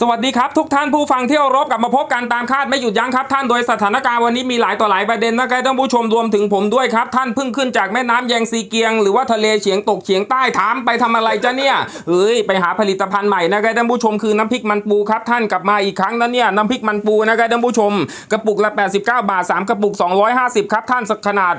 สวัสดีครับทุกท่านผู้ฟังที่เคารพกลับมาพบกันตามคาดไม่หยุดยั้งครับท่านโดยสถานการณ์วันนี้มีหลายต่อหลายประเด็นนะครับท่านผู้ชมรวมถึงผมด้วยครับ ท่านเพิ่งขึ้นจากแม่น้ำแยงซีเกียง หรือว่าทะเลเฉียงตกเฉียงใต้ถามไปทำอะไรจ้ะเนี่ยเอ้ยไปหาผลิตภัณฑ์ใหม่นะครับท่านผู้ชมคือน้ำพริกมันปูครับท่านกลับมาอีกครั้งนะเนี่ยน้ำพริกมันปูนะครับท่านผู้ชมกระปุกละ 89 บาท 3 กระปุก 250ครับท่านขนาด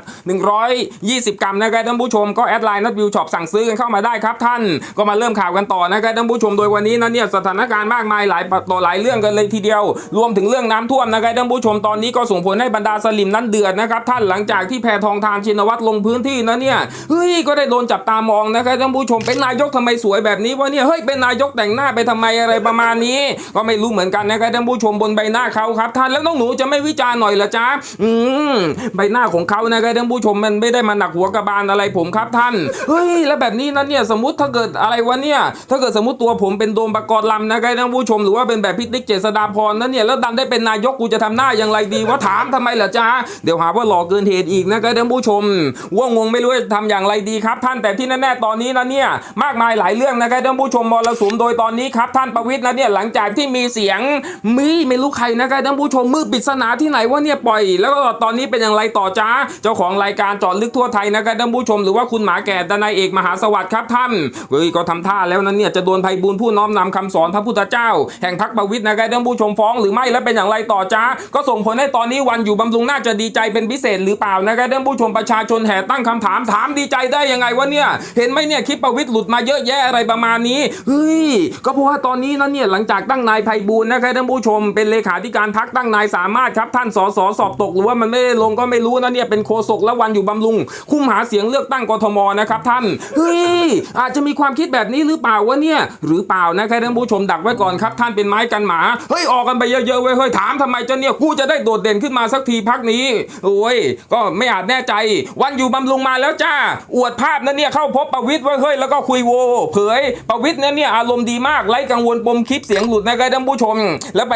120 กรัมนะครับท่านผู้ชมก็แอดไลน์นัดวิวช็อปสั่งซื้อกันเข้ามาได้ครับท่านก็มาเริ่มข่าวกันต่อนะครับท่านผู้ชมโดยวันนี้นะเนี่ยสถานการณ์มากมายหลายต่อหลายเรื่องกันเลยทีเดียว รวมถึงเรื่องน้ำท่วมนะครับท่านผู้ชมตอนนี้ก็ส่งผลให้บรรดาสลิมนั้นเดือดนะครับท่านหลังจากที่แพทองทานชินวัตรลงพื้นที่นะเนี่ยเฮ้ยก็ได้โดนจับตามองนะครับท่านผู้ชมเป็นนายกทำไมสวยแบบนี้วะเนี่ยเฮ้ยเป็นนายกแต่งหน้าไปทำไมอะไรประมาณนี้ ก็ไม่รู้เหมือนกันนะครับท่านผู้ชมบนใบหน้าเขาครับ ท่านแล้วน้องหนูจะไม่วิจารณ์หน่อยเหรอจ๊ะอืมใบหน้าของเขานะครับท่านผู้ชมมันไม่ได้มาหนักหัวกระบาลอะไรผมครับท่านเฮ้ยแล้วแบบนี้นะเนี่ยสมมติถ้าเกิดอะไรวะเนี่ยถ้าเกิดสมมติตัวผมเป็นโดมประกอบลำนะครับท่านผู้ชมหรือว่าเป็นแบบพิติกเจษดาพรนั่นเนี่ยแล้วดันได้เป็นนายกกูจะทำหน้าอย่างไรดีว่าถามทำไมเหรอจ๊ะเดี๋ยวหาว่าหลอกเกินเหตุอีกนะครับท่านผู้ชม ว่างงไม่รู้จะทำอย่างไรดีครับ ท่านแต่ที่แน่ๆตอนนี้นะเนี่ยมากมายหลายเรื่องนะครับท่านผู้ชมมรสุมโดยตอนนี้ครับท่านประวิทย์นะเนี่ยหลังจากที่มีเสียงมีไม่รู้ใครนะครับท่านผู้ชมมือปริศนาที่ไหนว่าเนี่ยปล่อย แล้วก็ตอนนี้เป็นอย่างไรต่อจ้าเจ้าของรายการจอดลึกทั่วไทยนะครับท่านผู้ชมหรือว่าคุณหมาแก่ดนายเอกมหาสวัสดิ์ครับท่านเฮ้ยก็ทำท่าแล้วนะเนี่ยจะโดนภัยบุญผู้น้อมนำคำสอนพระพุทธเจ้าแห่งพักประวิทย์นะครับท่านผู้ชมฟ้องหรือไม่และเป็นอย่างไรต่อจ้า ก็ส่งผลให้ตอนนี้วันอยู่บำรุงน่าจะดีใจเป็นพิเศษหรือเปล่านะครับท่านผู้ชมประชาชนแห่ตั้งคำถามถามดีใจได้ยังไงวะเนี่ยเห็นไหมเนี่ยคลิปประวิทย์หลุดมาเยอะแยะอะไรประมาณนี้เฮ้ยก็เพราะว่าตอนนี้นะเนี่ยหลังจากตั้งนายไพบูลย์นะครับท่านผู้ชม เป็นเลขาธิการพักตั้งนายสามารถครับท่านสสสอบตกหรือว่ามันไม่ได้ลงก็ไม่รู้นะเนี่ยเป็นโฆษกและวันอยู่บำรุง คุ้มหาเสียงเลือกตั้งกทมนะครับท่านเฮ้ยอาจจะมีความคิดแบบนี้หรือเปล่าวะเนี่ยหรือเปล่านะครับท่านผู้ชมดักไว้ก่อนครับท่านเป็นไม้กันหมาเฮ้ยออกกันไปเยอะๆเว้ยเฮ้ยถามทำไมเจ้าเนี่ยกูจะได้โดดเด่นขึ้นมาสักทีพักนี้โอ้ยก็ไม่อาจแน่ใจ วันอยู่บำรุงมาแล้วจ้าอวดภาพนะเนี่ยเข้าพบประวิทย์ไว้เฮ้ยแล้วก็คุยโว เผยประวิทย์เนี่ยเนี่ยอารมณ์ดีมากไร้กังวลปมคลิปเสียงหลุดนะครับท่านผู้ชม แล้วไป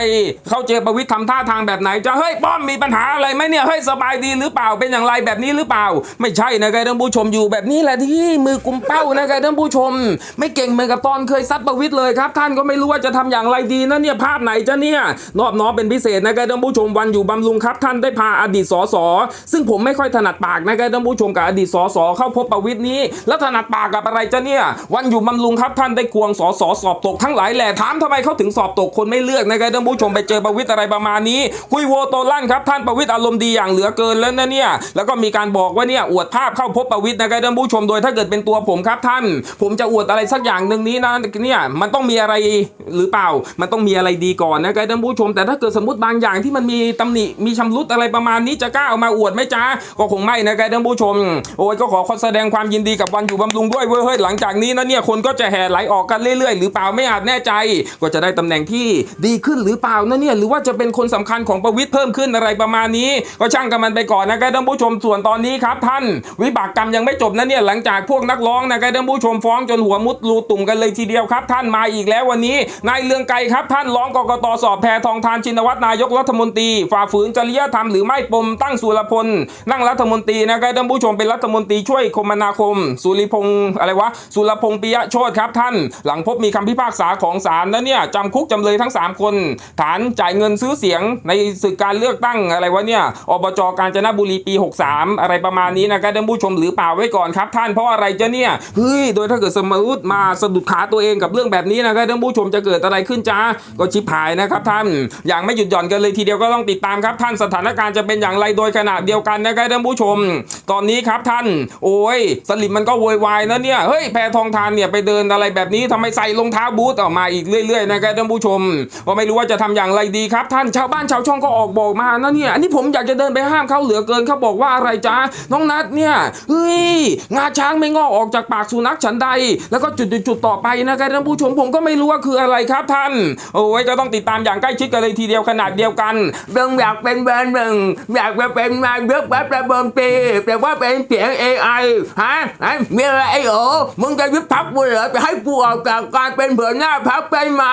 เข้าเจอประวิทย์ทำท่าทางแบบไหนจะเฮ้ยป้อมมีปัญหาอะไรไหมเนี่ยเฮ้ยสบายดีหรือเปล่าเป็นอย่างไรแบบนี้หรือเปล่า ไม่ใช่นะครับท่านผู้ชมอยู่แบบนี้แหละที่มือกุมเป้านะครับท่านผู้ชม ไม่เก่งเหมือนกับตอนเคยซัดประวิทย์เลยครับ ท่านก็ไม่รู้ว่าจะทำอย่างไรดีนะเนี่ยภาพไหนจะเนี่ยนอบน้อมเป็นพิเศษนะครับท่านผู้ชมวันอยู่บำรุงครับท่านได้พาอดีตสสซึ่งผมไม่ค่อยถนัดปากนะครับท่านผู้ชมกับอดีตสสเข้าพบประวิทย์นี้ แล้วถนัดปากกับอะไรจะเนี่ยวันอยู่บำรุงครับท่านได้ควงสสสอบตกทั้งหลายแหล่ถามทำไมเขาถึงสอบตกคนไม่เลือกนะครับท่านผู้ชมไปเจอประวิทย์อะไรประมาณนี้ คุยโวโตลั่นครับท่านประวิทย์อารมณ์ดีอย่างเหลือเกินแล้วนะเนี่ยแล้วก็มีการบอกว่าเนี่ยอวดภาพเข้าพบประวิทย์นะครับท่านผู้ชมโดยถ้าเกิดเป็นตัวผมครับท่าน ผมจะอวดอะไรสักอย่างหนึ่งนี้นะเนี่ยมันต้องมีอะไรหรือเปล่ามันต้องมีอะไรดีก่อนนะครับท่านผู้ชม แต่ถ้าเกิดสมมติบางอย่างที่มันมีตำหนิมีชำรุดอะไรประมาณนี้จะกล้าเอามาอวดไหมจ้าก็คงไม่นะครับท่านผู้ชม โอ้ยก็ขอขอแสดงความยินดีกับวันอยู่บำรุงด้วยเว้ยเฮ้ยหลังจากนี้นะเนี่ยคนก็จะแห่ไหลออกกันเรื่อยๆ หรือเปล่าไม่อาจแน่ใจ ก็จะได้ตำแหน่งที่ดีขึ้นหรือเปล่านะเนี่ยหรือว่าจะเป็นคนสำคัญของประวิทย์เพิ่มขึ้นอะไรประมาณนี้ ก็ช่างกันมันไปก่อนนะครับท่านผู้ชมส่วนตอนนี้ครับท่าน วิบากกรรมยังไม่จบนะเนี่ยหลังจากพวกนักร้องนะครับท่านผู้ชมฟ้องจนหัวมุดรูตุ่มกันเลยทีเดียวครับ ท่านมาอีกแล้ววันนี้นายเลืองไกรครับ ท่านร้องกกตสอบแพทองทานชินวัตรนายกรัฐมนตรี ฝ่าฝืนจริยธรรมหรือไม่ปมตั้งสุรพล นั่งรัฐมนตรีนะครับท่านผู้ชมเป็นรัฐมนตรีช่วยคมนาคม สุริพงศ์อะไรวะสุรพงศ์ปิยะโชตครับท่าน หลังพบมีคำพิพากษาของศาลแล้วเนี่ยจำคุกจำเลยทั้ง 3 คน ฐานจ่ายเงินซื้อเสียงในศึกการเลือกตั้งอะไรวะเนี่ยอบจกาญจนบุรีปี 63 อะไรประมาณนี้นะครับท่านผู้ชมหรือเปล่าไว้ก่อนครับ ท่านเพราะอะไรจะเนี่ยเฮ้ยโดยถ้าเกิดสมมติมาสะดุดขาตัวเองกับเรื่องแบบนี้นะครับท่านผู้ชมจะเกิดอะไรขึ้นจ้าก็ชิบหายนะครับท่านอย่างไม่หยุดหย่อนกันเลยทีเดียวก็ต้องติดตามครับท่านสถานการณ์จะเป็นอย่างไรโดยขณะเดียวกันนะครับท่านผู้ชม ตอนนี้ครับท่าน โอ้ยสลิมมันก็โวยวายนะเนี่ยเฮ้ยแพทองทานเนี่ยไปเดินอะไรแบบนี้ทำไมใส่รองเท้าบูทออกมาอีกเรื่อยๆนะครับท่านผู้ชมว่าไม่รู้ว่าจะทำอย่างไรดีครับท่านชาวบ้านชาวช่องก็ออกบอกมานะเนี่ยอันนี้ผมอยากจะเดินไปห้ามเขาเหลือเกินเขาบอกว่าอะไรจ้าน้องนัดเนี่ยเฮ้ยงาช้างไม่งอกออกจากปากสุนัขฉันใด แล้วก็จุดๆๆต่อไปนะครับท่านผู้ชมผมก็ไม่รู้ว่าคืออะไรครับท่าน โอ้ยก็ต้องติดตามอย่างใกล้ชิดกันเลยทีเดียวขนาดเดียวกันเรื่องอยากเป็นแบอร์หนึ่งอยากจะเป็นนายกรัฐมนตรีแต่ว่าเป็นเสียง AI ฮะฮะมีอะไรไอ้โอมึงจะยุบพักกูเหรอจะให้กูออกจากการเป็นหัวหน้าพักไปไหม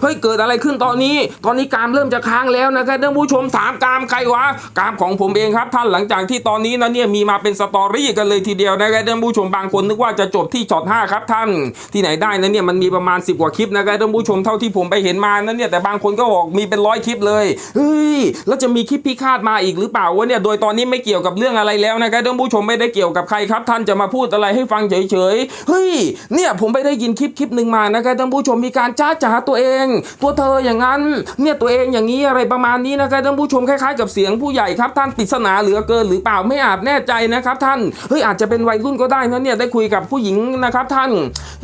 เฮ้ยเกิดอะไรขึ้นตอนนี้ ตอนนี้กามเริ่มจะค้างแล้วนะครับท่านผู้ชมถามกามใครวะกามของผมเองครับท่านหลังจากที่ตอนนี้นะเนี่ยมีมาเป็นสตอรี่กันเลยทีเดียวนะครับท่านผู้ชมบางคนนึกว่าจะจบที่ช็อต5ครับท่านที่ไหนได้นะเนี่ยมันมีประมาณ 10 กว่าคลิปนะครับท่านผู้ชมเท่าที่ที่ผมไปเห็นมานั้นเนี่ยแต่บางคนก็บอกมีเป็นร้อยคลิปเลยเฮ้ยแล้วจะมีคลิปพิฆาตมาอีกหรือเปล่าวะเนี่ยโดยตอนนี้ไม่เกี่ยวกับเรื่องอะไรแล้วนะครับท่านผู้ชมไม่ได้เกี่ยวกับใครครับ ท่านจะมาพูดอะไรให้ฟังเฉยๆเฮ้ยเนี่ยผมไปได้ยินคลิปคลิปหนึ่งมานะครับท่านผู้ชมมีการจ้าจ๋าตัวเอง ตัวเธออย่างนั้นเนี่ยตัวเองอย่างนี้อะไรประมาณนี้นะครับท่านผู้ชมคล้ายๆ กับเสียงผู้ใหญ่ครับท่านปริศนาเหลือเกินหรือเปล่าไม่อาจแน่ใจนะครับ ท่านเฮ้ยอาจจะเป็นวัยรุ่นก็ได้นะเนี่ยได้คุยกับผู้หญิงนะครับ ท่าน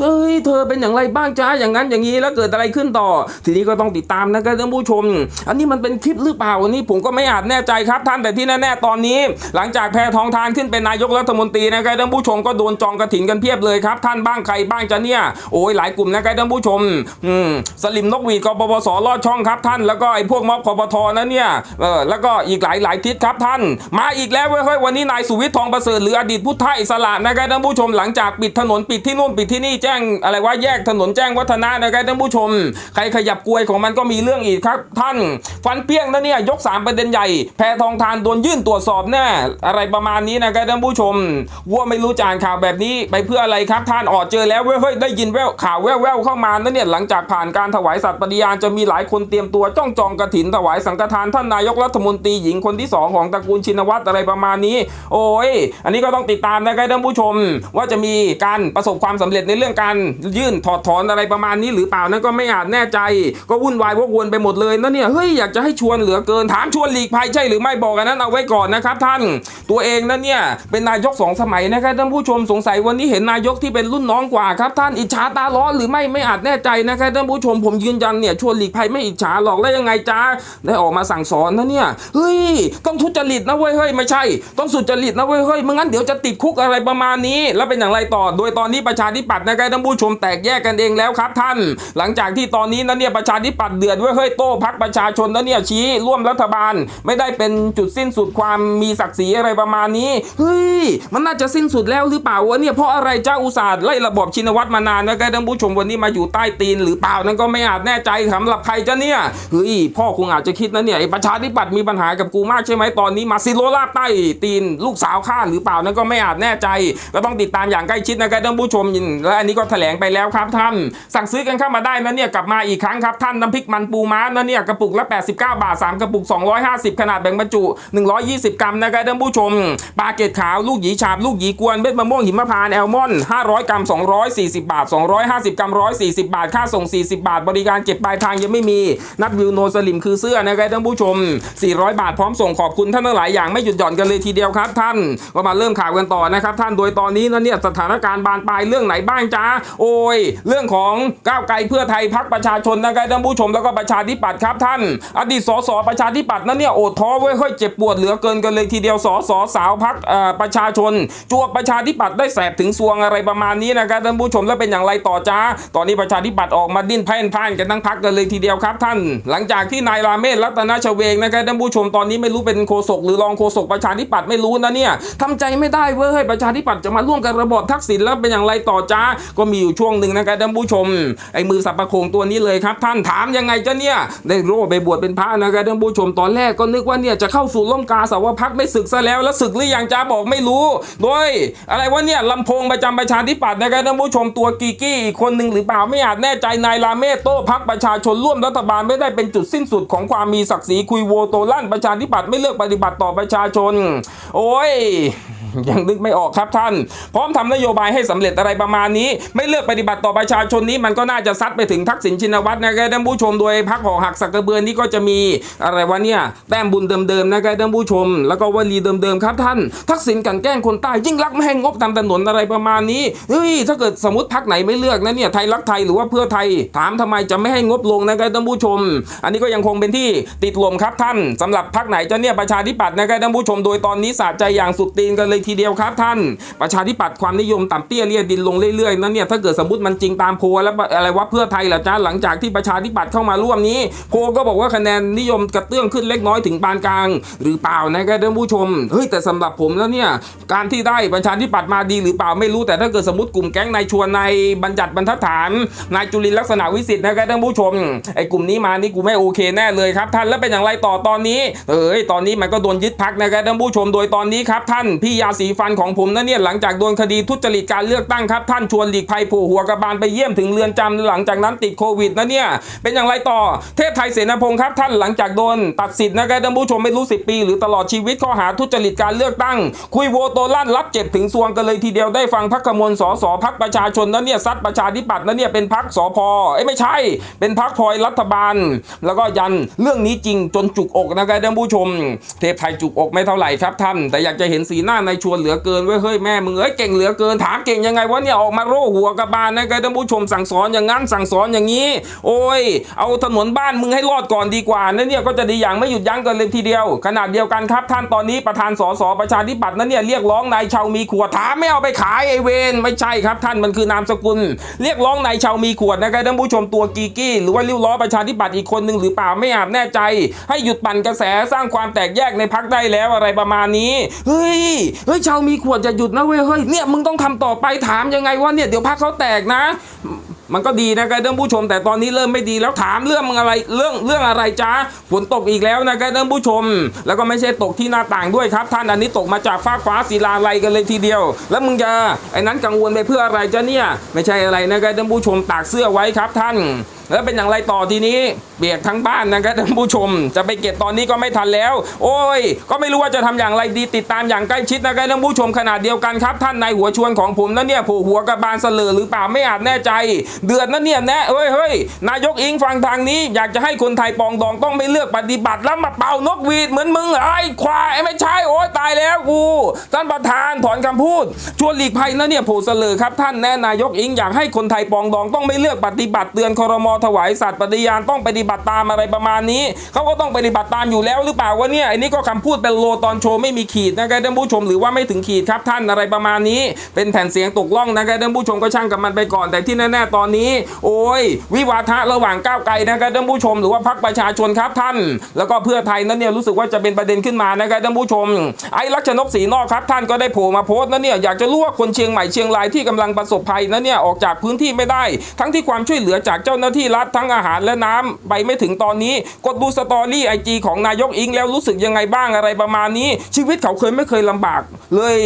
เฮ้ยเธอเป็นอย่างไรบ้างจ้าอย่างนั้นอย่างนี้แล้วเกิดอะไรขึ้นต่อ ทีนี้ก็ต้องติดตามนะครับท่านผู้ชม อันนี้มันเป็นคลิปหรือเปล่าอันนี้ผมก็ไม่อาจแน่ใจครับท่านแต่ที่แน่ๆตอนนี้ หลังจากแพทองทานขึ้นเป็นนายกรัฐมนตรีนะครับท่านผู้ชมก็โดนจองกระถินกันเพียบเลยครับ ท่านบ้างใครบ้างจะเนี่ยโอ้ยหลายกลุ่มนะครับท่านผู้ชมอืมสลิมนกหวีดกปปสลอดช่องครับท่านแล้วก็ไอ้พวกม็อบคอปทนะเนี่ยเออแล้วก็อีกหลายหลายทิศครับท่าน มาอีกแล้วเว้ยเฮ้ยวันนี้นายสุวิทย์ทองประเสริฐหรืออดีตผู้ไทยอิสระนะครับท่านผู้ชมหลังจากปิดถนนปิดที่นู่นปิดที่นี่แจ้งอะไรว่าแยกถนนแจ้งวัฒนะนะครับท่านผู้ชมใครขยับกลวยของมันก็มีเรื่องอีกครับ ท่าน ฟันเปี้ยงนะเนี่ยยกสามประเด็นใหญ่ แพทองทานโดนยื่นตรวจสอบแน่อะไรประมาณนี้นะครับท่านผู้ชมวัวไม่รู้จานข่าวแบบนี้ไปเพื่ออะไรครับ ท่านออกเจอแล้วเว้ยเฮ้ยได้ยินแววข่าวแว่วๆเข้ามานะเนี่ยหลังจากผ่านการถวายสัตย์ปฏิญาณจะมีหลายคนเตรียมตัวจ้องจองกระถินถวายสังฆทานท่านนายกรัฐมนตรีหญิงคนที่สองของตระกูลชินวัตรอะไรประมาณนี้ โอ้ย อันนี้ก็ต้องติดตามนะครับท่านผู้ชม ว่าจะมีการประสบความสำเร็จในเรื่องการยื่นถอดถอนอะไรประมาณนี้หรือเปล่านั้นก็ไม่อาจแน่ใจ ก็วุ่นวายวกวนไปหมดเลยนะเนี่ยเฮ้ยอยากจะให้ชวนเหลือเกินถามชวนหลีกภัยใช่หรือไม่บอกกันนั้นเอาไว้ก่อนนะครับท่าน ตัวเองนั่นเนี่ยเป็นนายกสองสมัยนะครับท่านผู้ชมสงสัยวันนี้เห็นนายกที่เป็นรุ่นน้องกว่าครับท่านอิจฉาตาร้อนหรือไม่ไม่อาจแน่ใจนะครับท่านผู้ชมผมยืนยันเนี่ยชวนหลีกภัยไม่อิจฉาหรอกแล้วยังไงจ้าได้ออกมาสั่งสอนนะเนี่ยเฮ้ยต้องทุจริตนะเว้ยเฮ้ยไม่ใช่ ต้องสุจริตนะเว้ยเฮ้ยไม่งั้นเดี๋ยวจะติดคุกอะไรประมาณนี้ แล้วเป็นอย่างไรต่อ โดยตอนนี้ประชาธิปัตย์นะครับท่านผู้ชมแตกแยกกันเองแล้วครับท่าน หลังจากที่ตอนนี้นะเนี่ยประชาธิปัตย์เดือดเว้ยเฮ้ยโต้พักประชาชนนะเนี่ยชี้ร่วมรัฐบาล ไม่ได้เป็นจุดสิ้นสุดความมีศักดิ์ศรีอะไรประมาณนี้เฮ้ยมันน่าจะสิ้นสุดแล้วหรือเปล่าวะเนี่ยเพราะอะไรเจ้าอุตสาห์ไล่ระบอบชินวัตรมานานนะครับท่านผู้ชมวันนี้มาอยู่ใต้ตีนหรือเปล่านั้นก็ไม่อาจแน่ใจสำหรับใครจะเนี่ยเฮ้ยพ่อคงอาจจะคิดนะเนี่ยประชาธิปัตย์มีปัญหากับกูมากใช่ไหมตอนนี้มาซิโรลาบใต้ตีนลูกสาวข้าหรือเปล่านั้นก็ไม่อาจแน่ใจก็ต้องติดตามอย่างใกล้ชิดนะครับท่านผู้ชมและอันนี้ก็แถลงไปแล้วครับท่านสั่งซื้อกันเข้ามาได้นะเนี่ยกลับมาาอีกครั้งครับท่านน้ำพริกมันปูม้านะเนี่ยกระปุกละ 89 บาท 3 กระปุก 250 ขนาดแบ่งบรรจุ 120 กรัมนะครับท่านผู้ชมปลาเกตขาวลูกหยีฉาบลูกหยีกวนเม็ดมะม่วงหิมพานต์แอลมอนด์500 กรัม 240 บาท 250 กรัม 140 บาท ค่าส่ง 40 บาท บริการเก็บปลายทางยังไม่มี นัดวิวโนสลิมคือเสื้อนะครับท่านผู้ชม 400 บาทพร้อมส่งขอบคุณท่านทั้งหลายอย่างไม่หยุดหย่อนกันเลยทีเดียวครับท่านก็มาเริ่มข่าวกันต่อนะครับท่านโดยตอนนี้นะเนี่ยสถานการณ์บานปลายเรื่องไหนบ้างจ้าโอ้ยเรื่องของก้าวไกลเพื่อไทยพักประชาชนนะครับท่านผู้ชมแล้วก็ประชาธิปัตย์ครับท่าน อดีตสสประชาธิปัตย์นั่นเนี่ยโอดท้อเว้ยเฮ้ยเจ็บปวดเหลือเกินกันเลยทีเดียวสสสาวพักประชาชน จวกประชาธิปัตย์ได้แสบถึงสวงอะไรประมาณนี้นะครับท่านผู้ชมแล้วเป็นอย่างไรต่อจ้า ตอนนี้ประชาธิปัตย์ออกมาดิ้นแพ่นพ่านกันทั้งพักกันเลยทีเดียวครับท่าน หลังจากที่นายราเมศรัตนชเวงนะครับท่านผู้ชมตอนนี้ไม่รู้เป็นโฆษกหรือรองโฆษกประชาธิปัตย์ไม่รู้นะเนี่ยทำใจไม่ได้เว้ยเฮ้ยประชาธิปัตย์จะมาร่วมกับระบอบทักษิณแล้วเป็นอย่างไรต่อจ้าก็มีอยู่ช่วงหนึ่งนะครับท่านผู้ชมไอ้มือสับประโคงตัวนี้เลยครับท่านถามยังไงจ้ะเนี่ยได้โร่ไปบวชเป็นพระนะครับท่านผู้ชมตอนแรกก็นึกว่าเนี่ยจะเข้าสู่ร่มกาสาวพักไม่ศึกซะแล้ว แล้วศึกหรือยังจ้าบอกไม่รู้ โดย อะไรวะเนี่ยลำโพงประจำประชาธิปัตย์นะครับท่านผู้ชมตัวกีกี้อีกคนหนึ่งหรือเปล่าไม่อาจแน่ใจนายลาเมโต้พักประชาชนร่วมรัฐบาลไม่ได้เป็นจุดสิ้นสุดของความมีศักดิ์ศรีคุยโวโตลั่นประชาธิปัตย์ไม่เลือกปฏิบัติต่อประชาชน โอ้ย ยังนึกไม่ออกครับท่าน พร้อมทำนโยบายให้สำเร็จอะไรประมาณนี้ ไม่เลือกปฏิบัติต่อประชาชนนี้มันก็น่าจะซัดไปถึงทักษิณชินวัตรนะครับท่านผู้ชมโดยพักหอหักสักกระเบือนนี้ก็จะมีอะไรวะเนี่ยแต้มบุญเดิมๆนะครับท่านผู้ชม แล้วก็วลีเดิมๆครับท่าน ทักษิณกันแกล้งคนใต้ยิ่งรักไม่ให้งบทำถนนอะไรประมาณนี้เฮ้ยถ้าเกิดสมมติพักไหนไม่เลือกนะเนี่ยไทยรักไทยหรือว่าเพื่อไทยถามทำไมจะไม่ให้งบลงนะครับท่านผู้ชม อันนี้ก็ยังคงเป็นที่ติดลมครับท่านสำหรับพักไหนจะเนี่ยประชาธิปัตย์นะครับท่านผู้ชม โดยตอนนี้สะใจอย่างสุดตีนกันเลยทีเดียวครับท่านประชาธิปัตย์ความนิยมต่ำเตี้ยเลียดินลงเรื่อยๆนั่นเนี่ยถ้าเกิดสมมติมันจริงตามโพลแล้วอะไรว่าเพื่อไทยเหรอจ้าหลังจากที่ประชาธิปัตย์เข้ามาร่วมนี้ โพลก็บอกว่าคะแนนนิยมกระเตื้องขึ้นเล็กน้อยถึงปานกลาง หรือเปล่านะครับท่านผู้ชมเฮ้ยแต่สำหรับผมแล้วเนี่ยการที่ได้ประชาธิปัตย์มาดีหรือเปล่าไม่รู้แต่ถ้าเกิดสมมติกลุ่มแก๊งนายชวนนายบัญญัติบรรทัดฐานนายจุลินลักษณะวิสิทธิ์นะครับท่านผู้ชมไอ้กลุ่มนี้มานี่กูไม่โอเคแน่เลยครับท่านแล้วเป็นอย่างไรต่อตอนนี้เอ้ยตอนนี้มันก็โดนยึดพักนะครับท่านผู้ชมโดยตอนนี้ครับท่านพี่ยาสีฟันของผมนะเนี่ยหลังจากโดนคดีทุจริตการเลือกตั้งครับ ท่านชวนหลีกภัยผูหัวกระบาลไปเยี่ยมถึงเรือนจำหลังจากนั้นติดโควิดนะเนี่ยเป็นอย่างไรต่อเทพไทยเสนาพงศ์ครับ ท่านหลังจากโดนตัดสิทธิ์นะครับท่านผู้ชมไม่รู้สิปี หรือตลอดชีวิตข้อหาทุจริตการเลือกตั้ง คุยโวโตลั่นรับเจ็บถึงซวงกันเลยทีเดียวได้ฟังพักขมวลสสพักประชาชนนะเนี่ยซัดประชาธิปัตย์นะเนี่ยเป็นพักสพเอ้ไม่ใช่ เป็นพักพลอยรัฐบาล แล้วก็ยันเรื่องนี้จริงจนจุกอกนะครับท่านผู้ชม เทพไทยจุกอกไม่เท่าไหร่ครับท่าน แต่อยากจะเห็นสีหน้านชวนเหลือเกินเว้ยเฮ้ยแม่มึงเอ้ยเก่งเหลือเกินถามเก่งยังไงวะเนี่ยออกมาโร่หัวกระบาลนะครับท่านผู้ชมสั่งสอนอย่างนั้นสั่งสอนอย่างนี้ โอ้ย เอาถนนบ้านมึงให้รอดก่อนดีกว่านั่นเนี่ยก็จะดีอย่างไม่หยุดยั้งกันเลยทีเดียว ขนาดเดียวกันครับท่านตอนนี้ประธานสสประชาธิปัตย์นั่นเนี่ยเรียกร้องนายชาวมีขวดถามไม่เอาไปขายไอเวนไม่ใช่ครับท่านมันคือนามสกุล เรียกร้องนายชาวมีขวดนะครับท่านผู้ชมตัวกีกี้หรือว่าริ้วล้อประชาธิปัตย์อีกคนหนึ่งหรือเปล่าไม่อาจแน่ใจ ให้หยุดปั่นกระแสสร้างความแตกแยกในพักได้แล้วอะไรประมาณนี้เฮ้ยเฮ้ยชาวมีขวดจะหยุดนะเว้ยเฮ้ยเนี่ยมึงต้องทำต่อไปถามยังไงว่าเนี่ยเดี๋ยวพักเขาแตกนะ มันก็ดีนะครับท่านผู้ชม แต่ตอนนี้เริ่มไม่ดีแล้วถามเรื่องอะไรเรื่องเรื่องอะไรจ้าฝนตกอีกแล้วนะครับท่านผู้ชม แล้วก็ไม่ใช่ตกที่หน้าต่างด้วยครับท่านอันนี้ตกมาจากฟ้าฟ้าศิลาลัยกันเลยทีเดียว แล้วมึงจะไอ้นั้นกังวลไปเพื่ออะไรจ้าเนี่ย ไม่ใช่อะไรนะครับท่านผู้ชมตากเสื้อไว้ครับท่าน แล้วเป็นอย่างไรต่อทีนี้เบียกทั้งบ้านนะครับท่านผู้ชม จะไปเก็บตอนนี้ก็ไม่ทันแล้ว โอ้ย ก็ไม่รู้ว่าจะทำอย่างไรดีติดตามอย่างใกล้ชิดนะครับท่านผู้ชมขนาดเดียวกันครับท่านนายหัวชวนของผมนั่นเนี่ยผล่หัวกระบาลเสลอหรือเปล่าไม่อาจแน่ใจ เดือดนั่นเนี่ยแน่เอ้ยเฮ้ยนายกอิงฟังทางนี้ อยากจะให้คนไทยปองดองต้องไม่เลือกปฏิบัติแล้วมาเป่านกหวีดเหมือนมึงเหรอไอ้ควายไม่ใช่โอ้ยตายแล้วกูท่านประธานถอนคำพูดชวนหลีกภัยนั่นเนี่ยผล่เสลอครับท่านแน่นายกอิงอยากให้คนไทยปองดองต้องไม่เลือกปฏิบัติเตือนครมถวายสัตย์ปฏิญาณต้องปฏิบัติตามอะไรประมาณนี้ เขาก็ต้องปฏิบัติตามอยู่แล้วหรือเปล่าวะเนี่ยอ้นี่ก็คำพูดเป็นโลตอนโชว์ไม่มีขีดนะครับท่านผู้ชมหรือว่าไม่ถึงขีดครับท่านอะไรประมาณนี้ เป็นแผ่นเสียงตกล่องนะครับท่านผู้ชมก็ช่างกับมันไปก่อนแต่ที่แน่ๆตอนนี้ โอ้ย วิวาทะระหว่างก้าวไกลนะครับท่านผู้ชม หรือว่าพรรคประชาชนครับท่าน แล้วก็เพื่อไทยนั้นเนี่ยรู้สึกว่าจะเป็นประเด็นขึ้นมานะครับท่านผู้ชม ไอ้ลักษณกศรีนอกครับท่านก็ได้โผล่มาโพสต์นะเนี่ยอยากจะรู้ว่าคนเชียงใหม่เชียงรายที่กำลังประสบภัยนั้นเนี่ยออกจากพื้นที่ไม่ได้ ทั้งที่ความช่วยเหลือจากเจ้าหน้าที่รัฐทั้งอาหารและน้ำไปไม่ถึงตอนนี้ กดดูสตอรี่ไอจีของนายกอิงแล้วรู้สึกยังไงบ้างอะไรประมาณนี้ ชีวิตเขาเคยไม่เคยลำบาก เลย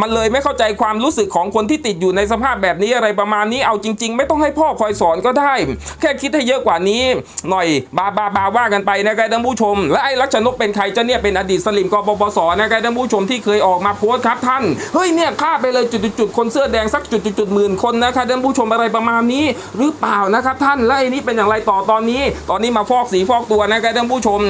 มันเลยไม่เข้าใจความรู้สึกของคนที่ติดอยู่ในสภาพแบบนี้อะไรประมาณนี้เอาจริง ๆ ไม่ต้องให้พ่อคอยสอนก็ได้ แค่คิดให้เยอะกว่านี้ หน่อยบาบาบาว่ากันไปนะครับท่านผู้ชม และไอ้ลักษณกเป็นใครจะเนี่ยเป็นอดีตสลิมกบปสนะครับท่านผู้ชมที่เคยออกมาโพสต์ครับท่านเฮ้ยเนี่ยฆ่าไปเลยจุดๆคนเสื้อแดงสักจุดๆหมื่นคนนะครับท่านผู้ชมอะไรประมาณนี้ หรือเปล่านะครับท่านและไอ้นี่เป็นอย่างไรต่อตอนนี้ตอนนี้มาฟอกสีฟอกตัวนะครับท่านผู้ชม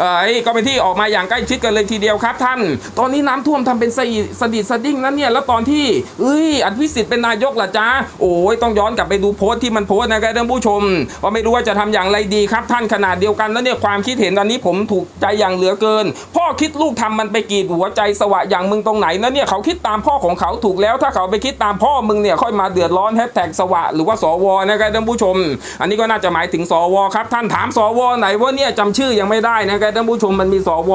เอ้ยก็เป็นที่ออกมาอย่างใกล้ชิดกันเลยทีเดียวครับท่าน ตอนนี้น้ำท่วมทำเป็นสสดิดสดิ้งนั่นเนี่ยแล้วตอนที่เอ้ยอภิสิทธิ์เป็นนายกล่ะจ้าโอ้ยต้องย้อนกลับไปดูโพสต์ที่มันโพสต์นะครับท่านผู้ชมว่าไม่รู้ว่าจะทำอย่างไรดีครับท่านขนาดเดียวกันแล้วเนี่ยความคิดเห็นตอนนี้ผมถูกใจอย่างเหลือเกิน พ่อคิดลูกทำมันไปกรีดหัวใจสวะอย่างมึงตรงไหนนะเนี่ยเขาคิดตามพ่อของเขาถูกแล้ว ถ้าเขาไปคิดตามพ่อมึงเนี่ยค่อยมาเดือดร้อนแฮชแท็กสวะหรือว่าสวนะครับท่านผู้ชม อันนี้ก็น่าจะหมายถึงสวครับท่านถามสวไหนว่าเนี่ยจำชื่อยังไม่ได้นะครับท่านผู้ชมมันมีสว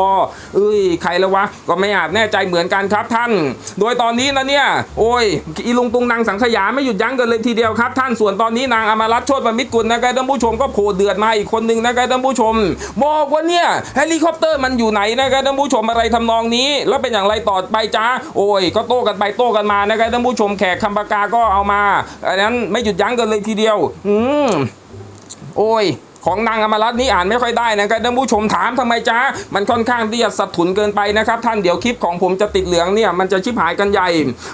เอ้ยใครแล้ววะก็ไม่อาจแน่ใจเหมือนกันครับท่าน โดยตอนนี้นะเนี่ยโอ้ยอีลุงตุงนางสังขยาไม่หยุดยั้งกันเลยทีเดียวครับท่านส่วนตอนนี้นางอมรัตน์โชติประมิตรกุลนะครับท่านผู้ชมก็โผล่เดือดมาอีกคนหนึ่งนะครับท่านผู้ชมบอกว่าเนี่ยเฮลิคอปเตอร์มันอยู่ไหนนะครับท่านผู้ชมอะไรทำนองนี้ แล้วเป็นอย่างไรต่อไปจ้าโอ้ย ก็โต้กันไปโต้กันมานะครับท่านผู้ชมแขกคำปากาก็เอามาอันนั้นไม่หยุดยั้งกันเลยทีเดียว อืมโอ้ย ของนางอมรัตน์นี่อ่านไม่ค่อยได้นะครับท่านผู้ชมถามทำไมจ้ามันค่อนข้างที่จะสัดถุนเกินไปนะครับท่านเดี๋ยวคลิปของผมจะติดเหลืองเนี่ยมันจะชิบหายกันใหญ่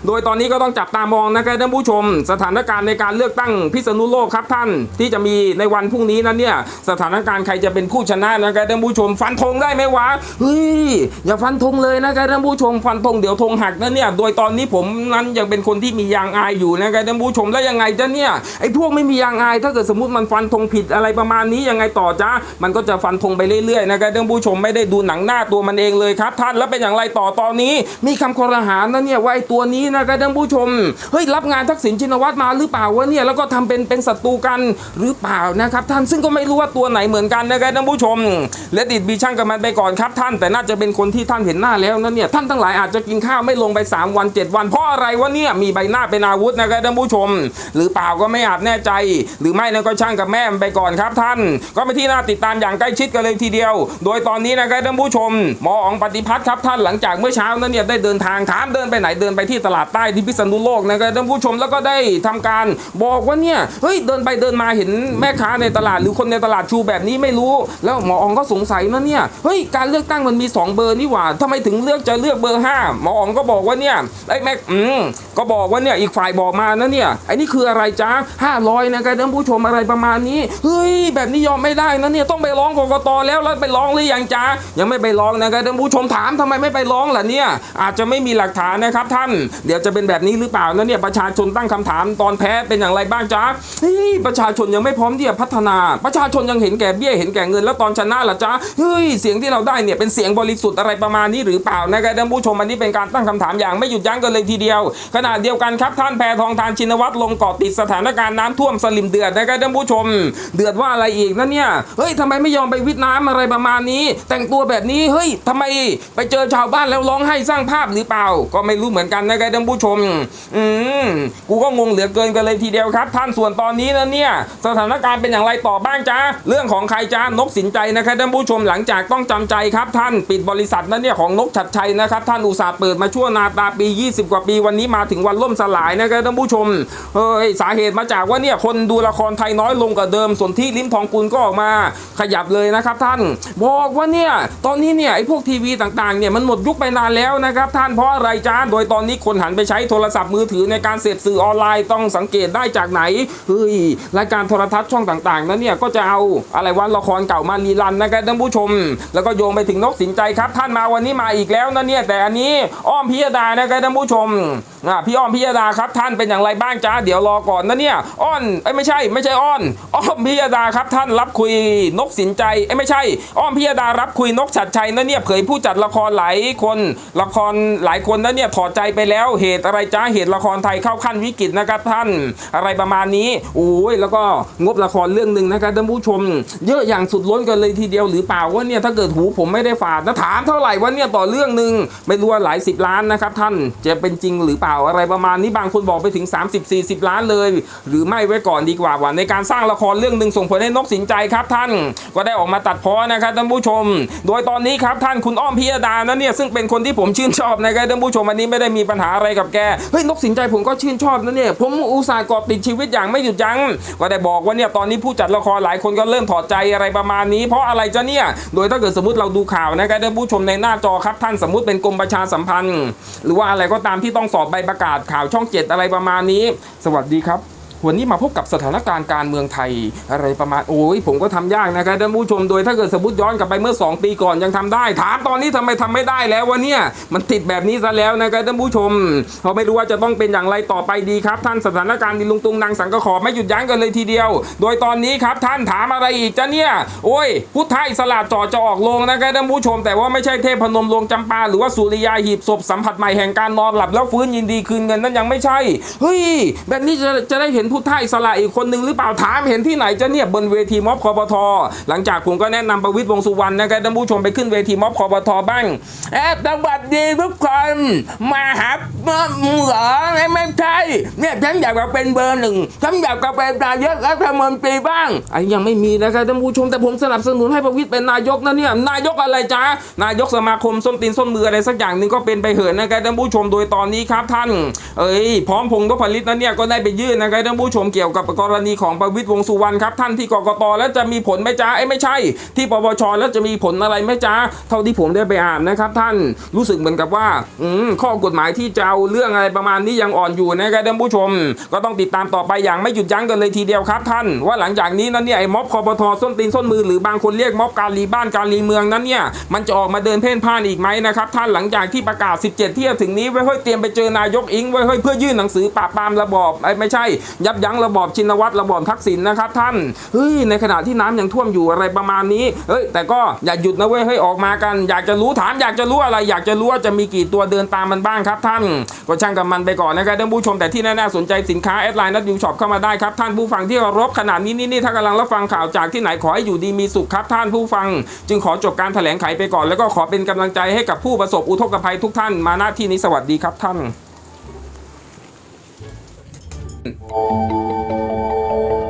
โดยตอนนี้ก็ต้องจับตามองนะครับท่านผู้ชม สถานการณ์ในการเลือกตั้งพิษณุโลกครับท่านที่จะมีในวันพรุ่งนี้นั้นเนี่ยสถานการณ์ใครจะเป็นผู้ชนะนะครับท่านผู้ชม ฟันธงได้ไหมวะเฮ้ยอย่าฟันธงเลยนะครับท่านผู้ชม ฟันธงเดี๋ยวธงหักนะเนี่ยโดยตอนนี้ผมนั้นยังเป็นคนที่มียางอายอยู่นะครับท่านผู้ชมแล้วยังไงจ้ะเนี่ยไอ้พวกไม่มียางอายถ้าเกิดสมมติมันฟันธงผิดอะไรประมาณนี้ยังไงต่อจ้ามันก็จะฟันธงไปเรื่อยๆนะครับท่านผู้ชมไม่ได้ดูหนังหน้าตัวมันเองเลยครับท่านแล้วเป็นอย่างไรต่อตอนนี้ มีคำคอรหานะเนี่ยว่าไอ้ตัวนี้นะครับท่านผู้ชมเฮ้ยรับงานทักษิณชินวัตรมาหรือเปล่าวะเนี่ยแล้วก็ทำเป็นเป็นศัตรูกันหรือเปล่านะครับท่านซึ่งก็ไม่รู้ว่าตัวไหนเหมือนกันนะครับท่านผู้ชม และดิดบีช่างกับมันไปก่อนครับท่านแต่น่าจะเป็นคนที่ท่านเห็นหน้าแล้วนะเนี่ยท่านทั้งหลายอาจจะกินข้าวไม่ลงไป 3 วัน 7 วันเพราะอะไรวะเนี่ยมีใบหน้าเป็นอาวุธนะครับท่านผู้ชม หรือเปล่าก็ไม่อาจแน่ใจ หรือไม่นะก็ช่างกับแม่ไปก่อนครับท่านก็เป็นที่น่าติดตามอย่างใกล้ชิดกันเลยทีเดียว โดยตอนนี้นะครับท่านผู้ชมหมออ๋องปฏิพัฒน์ครับท่านหลังจากเมื่อเช้านั้นเนี่ยได้เดินทางถามเดินไปไหนเดินไปที่ตลาดใต้ที่พิษณุโลกนะครับท่านผู้ชมแล้วก็ได้ทำการบอกว่าเนี่ยเฮ้ยเดินไปเดินมาเห็นแม่ค้าในตลาดหรือคนในตลาดชูแบบนี้ไม่รู้ แล้วหมออ๋องก็สงสัยนะเนี่ยเฮ้ยการเลือกตั้งมันมี 2 เบอร์นี่หว่าทำไมถึงเลือกจะเลือกเบอร์ 5 หมออ๋องก็บอกว่าเนี่ยไอ้แม็กอืมก็บอกว่าเนี่ยอีกฝ่ายบอกมานะเนี่ยไอ้นี่คืออะไรจ้า500นะครับท่านผู้ชมอะไรประมาณนี้เฮ้ยแบบนี้ยอมไม่ได้นะเนี่ยต้องไปร้องกกตแล้วแล้วไปร้องหรือยังจ้ายังไม่ไปร้องนะครับท่านผู้ชมถามทำไมไม่ไปร้องล่ะเนี่ยอาจจะไม่มีหลักฐานนะครับท่าน เดี๋ยวจะเป็นแบบนี้หรือเปล่านะเนี่ยประชาชนตั้งคำถามตอนแพ้เป็นอย่างไรบ้างจ้าเฮ้ยประชาชนยังไม่พร้อมที่จะพัฒนา ประชาชนยังเห็นแก่เบี้ยเห็นแก่เงินแล้วตอนชนะล่ะจ้าเฮ้ยเสียงที่เราได้เนี่ยเป็นเสียงบริสุทธิ์อะไรประมาณนี้หรือเปล่านะครับท่านผู้ชมอันนี้เป็นการตั้งคำถามอย่างไม่หยุดยั้งกันเลยทีเดียว ขณะเดียวกันครับท่านแพทองทานชินวัตรลงเกาะติดสถานการณ์น้ำท่วมสลิมเดือดนะครับท่านผู้ชม เดือดว่าอะไรอีกนะเนี่ย เฮ้ยทำไมไม่ยอมไปวิทย์น้ำอะไรประมาณนี้ แต่งตัวแบบนี้เฮ้ยทำไมไปเจอชาวบ้านแล้วร้องไห้สร้างภาพหรือเปล่า ก็ไม่รู้เหมือนกันนะครับท่านผู้ชม อืมกูก็งงเหลือเกินกันเลยทีเดียวครับ ท่านส่วนตอนนี้นะเนี่ย สถานการณ์เป็นอย่างไรต่อบ้างจ้าเรื่องของใครจ้านกสินใจนะครับท่านผู้ชมหลังจากต้องจำใจครับ ท่านปิดบริษัทนั้นเนี่ยของนกชัดชัยนะครับท่านอุตสาห์เปิดมาชั่วนาตาปี 20 กว่าปีวันนี้มาถึงวันล่มสลายนะครับท่านผู้ชมเฮ้ยสาเหตุมาจากว่าเนี่ยคนดูละครไทยน้อยลงกว่าเดิมส่วนที่ลิ้มทองกุลก็ออกมาขยับเลยนะครับท่าน บอกว่าเนี่ยตอนนี้เนี่ยไอ้พวกทีวีต่างๆเนี่ยมันหมดยุคไปนานแล้วนะครับท่านเพราะอะไรจ้าโดยตอนนี้คนหันไปใช้โทรศัพท์มือถือในการเสพสื่อออนไลน์ต้องสังเกตได้จากไหนเฮ้ยรายการโทรทัศน์ช่องต่างๆนั้นเนี่ยก็จะเอาอะไรวันละครเก่ามารีรันนะครับท่านผู้ชม แล้วก็โยงไปถึงนกสินใจครับ ท่านมาวันนี้มาอีกแล้วนะเนี่ยแต่อันนี้อ้อมพิยดานะครับท่านผู้ชม อ่าพี่อ้อมพิยดาครับท่านเป็นอย่างไรบ้างจ้าเดี๋ยวรอก่อนนะเนี่ยอ้อนเอ้ยไม่ใช่ไม่ใช่อ้อนอ้อมพิยดาครับท่านรับคุยนกสินใจเอ้ยไม่ใช่ อ้อมพิยดารับคุยนกฉัดชัยนะเนี่ยเผยผู้จัดละครหลายคนละครหลายคนนะเนี่ยถอดใจไปแล้วเหตุอะไรจ้าเหตุละครไทยเข้าขั้นวิกฤตนะครับท่านอะไรประมาณนี้โอ้ยแล้วก็งบละครเรื่องหนึ่งนะครับท่านผู้ชม เยอะอย่างสุดล้นกันเลยทีเดียวหรือเปล่าว่าเนี่ยถ้าเกิดหูผมไม่ได้ฝาดนะถามเท่าไหร่ว่าเนี่ยต่อเรื่องหนึ่งไม่รู้ว่าหลายสิบล้านนะครับท่านจะเป็นจริงหรือเปล่าอะไรประมาณนี้บางคนบอกไปถึง 30-40 ล้านเลย หรือไม่ไว้ก่อนดีกว่าว่าในการสร้างละครเรื่องหนึ่งส่งผลให้นกสินใจครับท่าน ก็ได้ออกมาตัดพ้อนะครับท่านผู้ชม โดยตอนนี้ครับท่านคุณอ้อมพิยดานะเนี่ยซึ่งเป็นคนที่ผมชื่นชอบนะครับท่านผู้ชมอันนี้ไม่ได้มีปัญหาอะไรกับแกเฮ้ยนกสินใจผมก็ชื่นชอบนะเนี่ยผมอุตส่าห์กาะติดชีวิตอย่างไม่หยุดยั้งก็ได้บอกว่าเนี่ยตอนนี้ผู้จัดละครหลายคนก็เริ่มถอดใจอะไรประมาณนี้ เพราะอะไรจะเนี่ยโดยถ้าเกิดสมมติเราดูข่าวนะครับท่านผู้ชมในหน้าจอครับท่านสมมติเป็นกรมประชาสัมพันธ์ หรือว่าอะไรก็ตามที่ต้องสอบใบประกาศข่าวช่องเจ็ดอะไรประมาณนี้ สวัสดีครับ วันนี้มาพบกับสถานการณ์การเมืองไทย อะไรประมาณโอ้ยผมก็ทำยากนะครับท่านผู้ชมโดยถ้าเกิดสมมติย้อนกลับไปเมื่อ 2 ปีก่อนยังทำได้ ถามตอนนี้ทำไมทำไม่ได้แล้ววะเนี่ยมันติดแบบนี้ซะแล้วนะครับท่านผู้ชมเราไม่รู้ว่าจะต้องเป็นอย่างไรต่อไปดีครับ ท่านสถานการณ์ดิลุงตุงนางสังกขอไม่หยุดยั้งกันเลยทีเดียว โดยตอนนี้ครับท่านถามอะไรอีกจ้ะเนี่ยโอ้ยพุทธอิสระจ่อจะออกโรงนะครับท่านผู้ชม แต่ว่าไม่ใช่เทพพนมโรงจำปาหรือว่าสุริยาหีบศพสัมผัสใหม่แห่งการนอนหลับแล้วฟื้นยินดีคืนเงินนั้นยังไม่ใช่เฮ้ยแบบนี้จะจะได้เห็นพุทธอิสระอีกคนหนึ่งหรือเปล่าถามเห็นที่ไหนจะเนี่ยบนเวทีม็อบคอปทหลังจากผมก็แนะนำประวิตรวงสุวรรณนะครับท่านผู้ชมไปขึ้นเวทีม็อบคอปทบ้างแอบสวัสดีทุกคนมาหาเมื่อเหรอไม่ไม่ใช่เนี่ยฉันอยากจะเป็นเบอร์หนึ่งฉันอยากจะเป็นนายกรัฐมนตรีบ้างอันยังไม่มีนะครับท่านผู้ชมแต่ผมสนับสนุนให้ประวิตรเป็นนายกนะเนี่ยนายกอะไรจ๊ะนายกสมาคมส้นตีนส้นมืออะไรสักอย่างหนึ่งก็เป็นไปเหินนะครับท่านผู้ชมโดยตอนนี้ครับท่าน เอ้ยพร้อมพงษ์นพลิตนะเนี่ยก็ได้ไปยื่นนะครับท่านผู้ชมเกี่ยวกับกรณีของประวิตรวงสุวรรณครับท่านที่กกตแล้วจะมีผลไหมจ๊ะไอ้ไม่ใช่ ที่ปปชแล้วจะมีผลอะไรไหมจ๊ะเท่าที่ผมได้ไปอ่านนะครับ ท่านรู้สึกเหมือนกับว่าอืข้อกฎหมายที่จะเอาเรื่องอะไรประมาณนี้ยังอ่อนอยู่นะครับท่านผู้ชม ก็ต้องติดตามต่อไปอย่างไม่หยุดยั้งกันเลยทีเดียวครับท่าน ว่าหลังจากนี้นั้นเนี่ยไอ้ม็อบคอปทส้นตีนส้นมือหรือบางคนเรียกม็อบการรีบ้านการรีเมืองนั้นเนี่ยมันจะออกมาเดินเพ่นพ่านอีกไหมนะครับท่านหลังจากที่ประกาศ 17 ที่จะถึงนี้ไว้เฮ้ยเตรียมไปเจอนายกอิงไว้เฮ้ยเพื่อยื่นหนังสือปราบปรามระบอบไอ้ไม่ใช่ยับยั้งระบอบชินวัตรระบอบทักษิณนะครับท่านเฮ้ยในขณะที่น้ำยังท่วมอยู่อะไรประมาณนี้เฮ้ยแต่ก็อย่าหยุดนะเว้ยเฮ้ยออกมากัน อยากจะรู้ถามอยากจะรู้อะไร อยากจะรู้ว่าจะมีกี่ตัวเดินตามมันบ้างครับท่านก็ช่างกับมันไปก่อนนะครับท่านผู้ชมแต่ที่แน่ๆสนใจสินค้าแอดไลน์นัดยูช็อปเข้ามาได้ครับท่านผู้ฟังที่เคารพขนาดนี้นี่นี่ถ้ากำลังรับฟังข่าวจากที่ไหนขอให้อยู่ดีมีสุขครับท่านผู้ฟัง จึงขอจบการแถลงไขไปก่อน แล้วก็ขอเป็นกำลังใจให้กับผู้ประสบอุทกภัยทุกท่านมาณที่นี้สวัสดีครับท่าน うん。